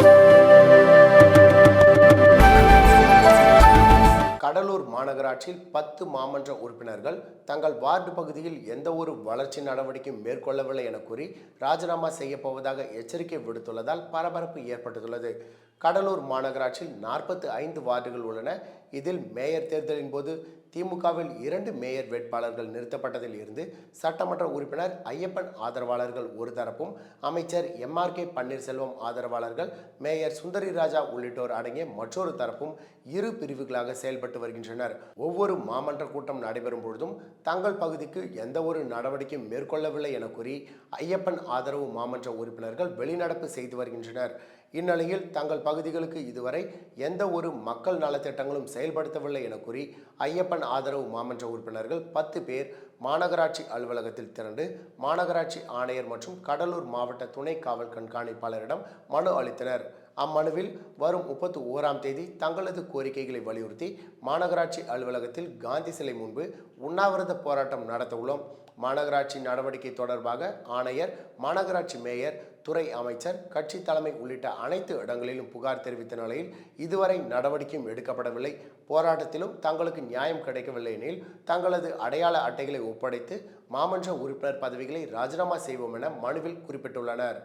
Thank you. Cuddalore மாநகராட்சியில் பத்து மாமன்ற உறுப்பினர்கள் தங்கள் வார்டு பகுதியில் எந்த ஒரு வளர்ச்சி நடவடிக்கையும் மேற்கொள்ளவில்லை என கூறி ராஜினாமா செய்யப்போவதாக எச்சரிக்கை விடுத்துள்ளதால் பரபரப்பு ஏற்பட்டுள்ளது. கடலூர் மாநகராட்சியில் நாற்பத்து ஐந்து வார்டுகள் உள்ளன. இதில் மேயர் தேர்தலின் போது திமுகவில் இரண்டு மேயர் வேட்பாளர்கள் நிறுத்தப்பட்டதில் இருந்து சட்டமன்ற உறுப்பினர் ஐயப்பன் ஆதரவாளர்கள் ஒரு தரப்பும் அமைச்சர் எம்ஆர் கே பன்னீர்செல்வம் ஆதரவாளர்கள் மேயர் சுந்தரி ராஜா உள்ளிட்டோர் அடங்கிய மற்றொரு தரப்பும் இரு பிரிவுகளாக செயல்பட்டு வருகின்றனர். ஒவ்வொரு மாமன்ற கூட்டம் நடைபெறும் பொழுதும் தங்கள் பகுதிக்கு எந்த ஒரு நடவடிக்கையும் மேற்கொள்ளவில்லை என கூறி ஐயப்பன் ஆதரவு மாமன்ற உறுப்பினர்கள் வெளிநடப்பு செய்து வருகின்றனர். இந்நிலையில் தங்கள் பகுதிகளுக்கு இதுவரை எந்த ஒரு மக்கள் நலத்திட்டங்களும் செயல்படுத்தவில்லை என கூறி ஐயப்பன் ஆதரவு மாமன்ற உறுப்பினர்கள் பத்து பேர் மாநகராட்சி அலுவலகத்தில் திரண்டு மாநகராட்சி ஆணையர் மற்றும் கடலூர் மாவட்ட துணை காவல் கண்காணிப்பாளரிடம் மனு அளித்தனர். அம்மனுவில் வரும் முப்பத்தி ஓராம் தேதி தங்களது கோரிக்கைகளை வலியுறுத்தி மாநகராட்சி அலுவலகத்தில் காந்தி சிலை முன்பு உண்ணாவிரத போராட்டம் நடத்த உள்ளோம். மாநகராட்சி நடவடிக்கை தொடர்பாக ஆணையர் மாநகராட்சி மேயர் துறை அமைச்சர் கட்சி தலைமை உள்ளிட்ட அனைத்து இடங்களிலும் புகார் தெரிவித்த நிலையில் இதுவரை நடவடிக்கையும் எடுக்கப்படவில்லை. போராட்டத்திலும் தங்களுக்கு நியாயம் கிடைக்கவில்லை எனில் தங்களது அடையாள அட்டைகளை ஒப்படைத்து மாமன்ற உறுப்பினர் பதவிகளை ராஜினாமா செய்வோம் என மனுவில் குறிப்பிட்டுள்ளனர்.